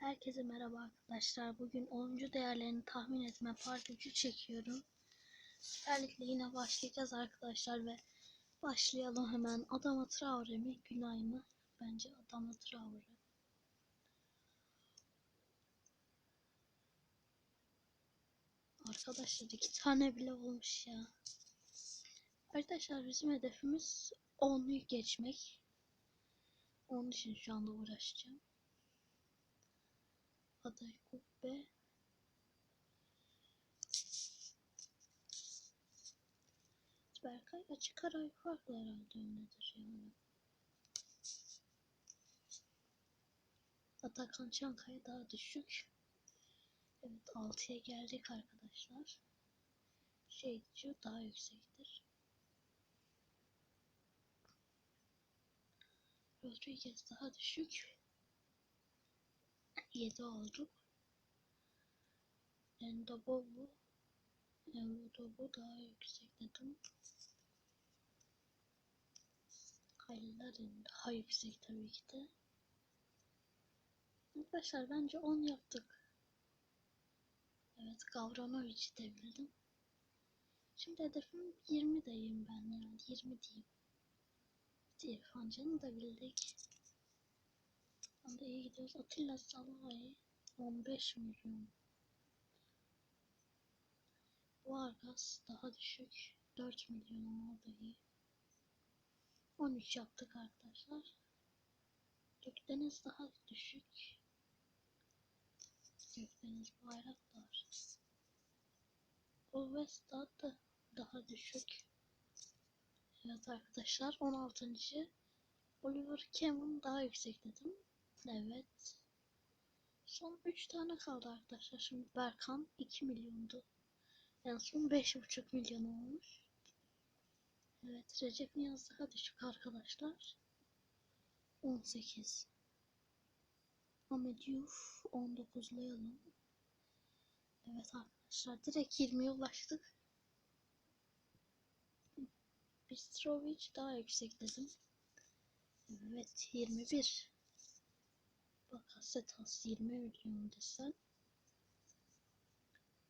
Herkese merhaba arkadaşlar. Bugün 10. değerlerini tahmin etme part 3'ü çekiyorum. Süper Lig'le yine başlayacağız arkadaşlar ve başlayalım hemen. Adama Traore mi? Günay mı? Bence Adama Traore. Arkadaşlar iki tane bile olmuş ya. Arkadaşlar bizim hedefimiz 10'u geçmek. Onun için şu anda uğraşacağım. Aday kubbe. Berkay açık aray farklı herhalde öyledir yani. Atakan Çankaya daha düşük. Evet 6'ya geldik arkadaşlar. Şey diyor daha yüksektir. Rodriguez daha düşük. 7 olduk. Endobobu Endobobu daha yüksek dedim. Halillerin daha yüksek tabii ki de. Arkadaşlar bence 10 yaptık. Evet Gavranovic'i devirdim. Şimdi hedefim 20 diyeyim ben yani 20 diyeyim. İrfan Can'ı da bildik. Anda iyi gidiyoruz. Atilla Salah'ı 15 milyon. Vargas daha düşük. 4 milyon ama o da iyi. 13 yaptık arkadaşlar. Gökdeniz daha düşük. Gökdeniz Bayraktar. Ovestad da daha düşük. Evet arkadaşlar 16. Oliver Kevin daha yüksek dedim. Evet. Son 3 tane kaldı arkadaşlar. Şimdi Berkan 2 milyondu. En son 5,5 milyon olmuş. Evet Recep Niyaz daha düşük arkadaşlar. 18. Ahmet Yuf 19'layalım. Evet arkadaşlar direkt 20'ye ulaştık. Bistrovic daha yüksek dedim. Evet 21. Bakasetas 20 milyon desen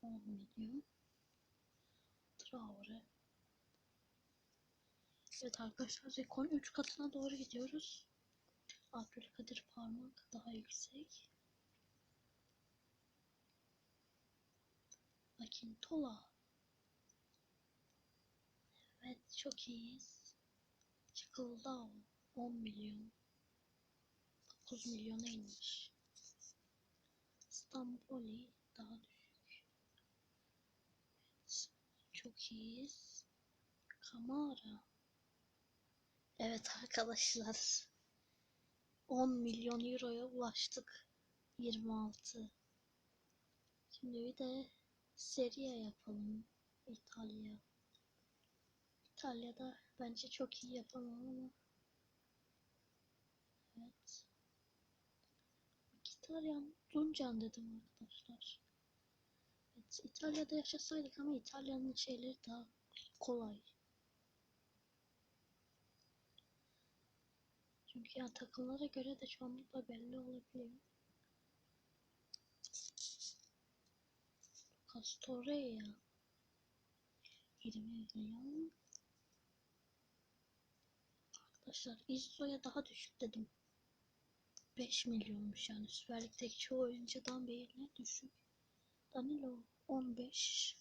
10 milyon Traore. Evet arkadaşlar rekor 3 katına doğru gidiyoruz. Abdülkadir Parmak daha yüksek. Akintola Evet çok iyiyiz. Çıkıldao 10 milyon 9 milyona inmiş. Stamboli daha düşük. Evet, çok iyiyiz. Kamara. Evet arkadaşlar. 10 milyon euroya ulaştık. 26. Şimdi bir de Serie yapalım. İtalya. İtalya'da bence çok iyi yapamam ama. Evet. İtalyan Duncan dedim arkadaşlar. Evet, İtalya'da yaşasaydık ama İtalya'nın şeyleri daha kolay. Çünkü yani takımlara göre de çoğunlukla belli olabiliyor. Lucas Torreira 20 milyon Arkadaşlar Izzo'ya daha düşük dedim. 5 milyonmuş yani Süper Lig'deki çoğu oyuncudan birine düşük. Danilo 15.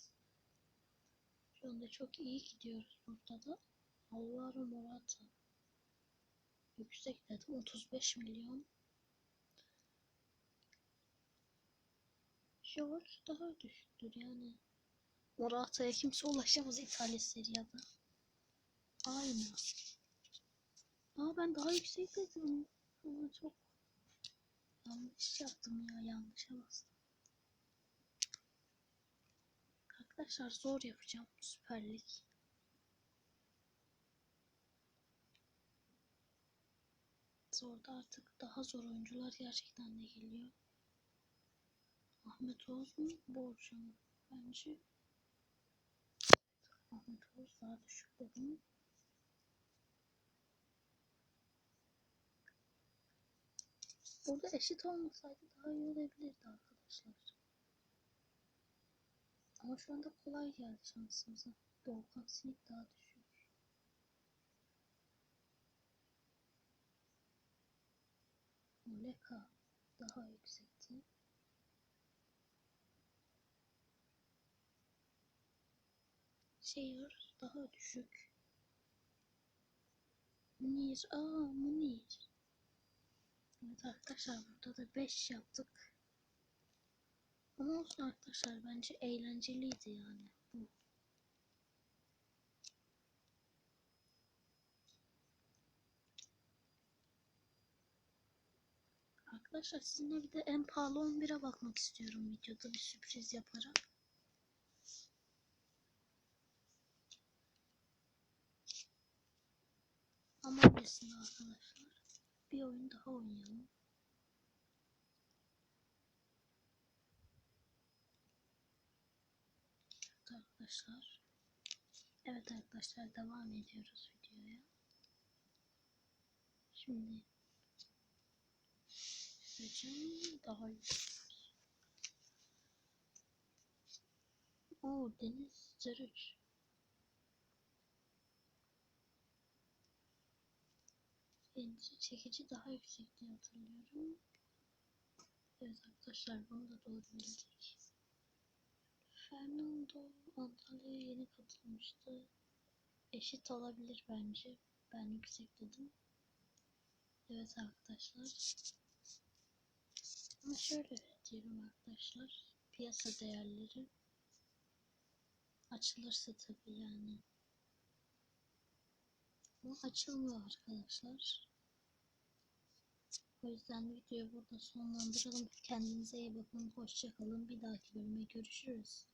Şu anda çok iyi gidiyoruz burada da. Alvaro Morata. Yüksek dedim 35 milyon. George daha düşüktür yani. Morata'ya kimse ulaşamaz İtalya seriyada. Aynı. Aa ben daha yüksek dedim. Ama çok Yanlış yaptım ya yanlışa bastım. Arkadaşlar zor yapacağım Süper Lig. Zorda artık daha zor oyuncular gerçekten de geliyor. Ahmet Oğuz mu? Borcu mu? Bence Ahmet Oğuz daha düşük dedim. Burada eşit olmasaydı daha iyi olabilirdi arkadaşlar. Ama şu anda kolay geldi şansımıza. Volkan sinik daha düşüyor. Moleka daha yüksekti. Şehir daha düşük. Munir, aa Munir. Evet arkadaşlar burada da 5 yaptık. Ama olsun arkadaşlar bence eğlenceliydi yani. Arkadaşlar sizinle bir de en pahalı 11'e bakmak istiyorum videoda bir sürpriz yaparak. Ama öncesinde arkadaşlar bir oyun daha oynayalım. Evet arkadaşlar. Evet arkadaşlar devam ediyoruz videoya. Şimdi Seçim daha yüksek. Oo deniz zırh. Endişe çekici daha yüksek diye hatırlıyorum. Evet arkadaşlar bunu da doğru bildik. Fernando Antalya'ya yeni katılmıştı. Eşit olabilir bence. Ben yüksek dedim. Evet arkadaşlar. Ama şöyle diyelim arkadaşlar. Piyasa değerleri açılırsa tabii yani. Ama açılmıyor arkadaşlar. O yüzden videoyu burada sonlandıralım. Kendinize iyi bakın. Hoşçakalın. Bir dahaki bölüme görüşürüz.